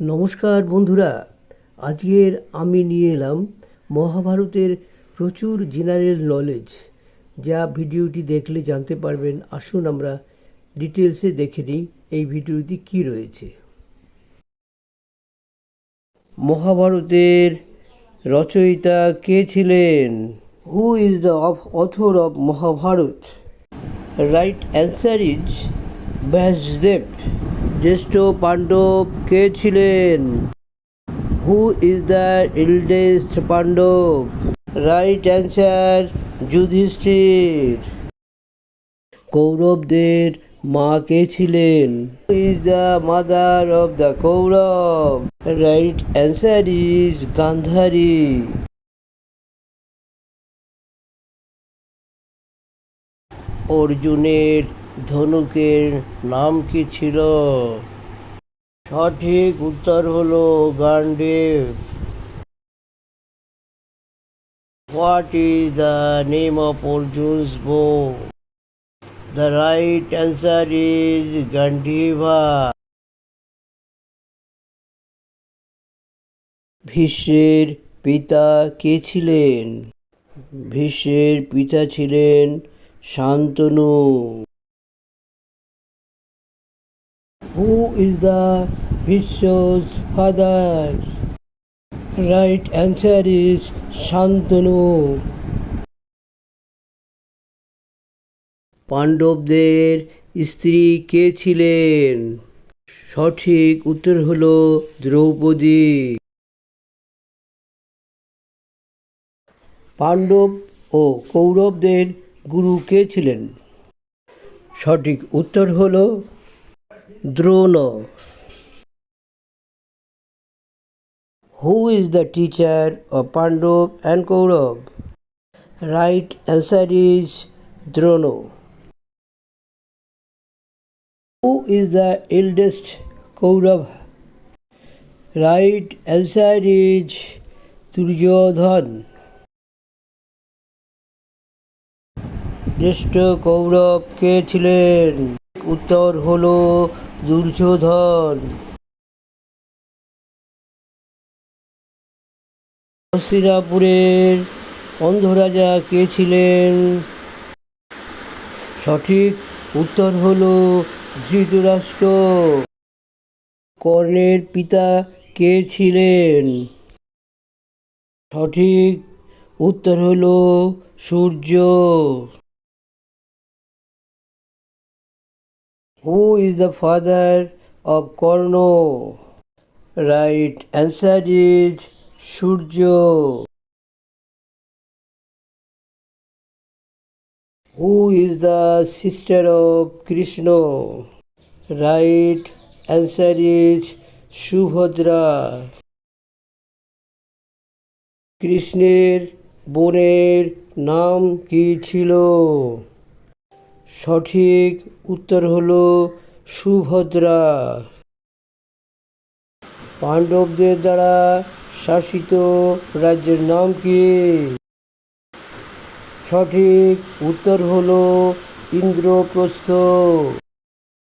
নমস্কার বন্ধুরা, আজকের আমি নিয়ে এলাম মহাভারতের প্রচুর জেনারেল নলেজ যা ভিডিওটি দেখলে জানতে পারবেন। আসুন আমরা ডিটেলসে দেখে নিই এই ভিডিওটি কী রয়েছে। মহাভারতের রচয়িতা কে ছিলেন? Who is the of author of Mahabharat? Right answer is Byasdev জ্যেষ্ঠ পাণ্ডব কে ছিলেন? Who is the eldest Pandav? Right answer Yudhishthir. কৌরবদের মা কে ছিলেন? Is the mother of the Kaurav? Right answer is Gandhari. অর্জুনের ধনুকের নাম কি ছিল? সঠিক উত্তর হলো Gandiv. What is the name of Arjun's bow the right answer is Gandiva ভীষ্মের পিতা কে ছিলেন? ভীষ্মের পিতা ছিলেন Shantanu. Who is the Bhishma's father right answer is Shantanu পাণ্ডবদের স্ত্রী কে ছিলেন? সঠিক উত্তর হলো দ্রৌপদী। পাণ্ডব ও কৌরবদের গুরু কে ছিলেন? সঠিক উত্তর হল Drona. Who is the teacher of Pandav and Kaurav right answer is Drona who is the eldest Kaurav right answer is Duryodhan জ্যেষ্ঠ কৌরব কে ছিলেন? উত্তর হলো দুর্যোধন। হস্তিনাপুরের অন্ধরাজা কে ছিলেন? সঠিক উত্তর হলো ধৃতরাষ্ট্র। কর্ণের পিতা কে ছিলেন? সঠিক উত্তর হলো Surya. Who is the father of Karna right answer is Surya who is the sister of Krishna right answer is Subhadra কৃষ্ণের বোনের নাম কি ছিল? সঠিক উত্তর হল সুভদ্রা। পাণ্ডবদের দ্বারা শাসিত রাজ্যের নাম কি? সঠিক উত্তর হল ইন্দ্রপ্রস্থ।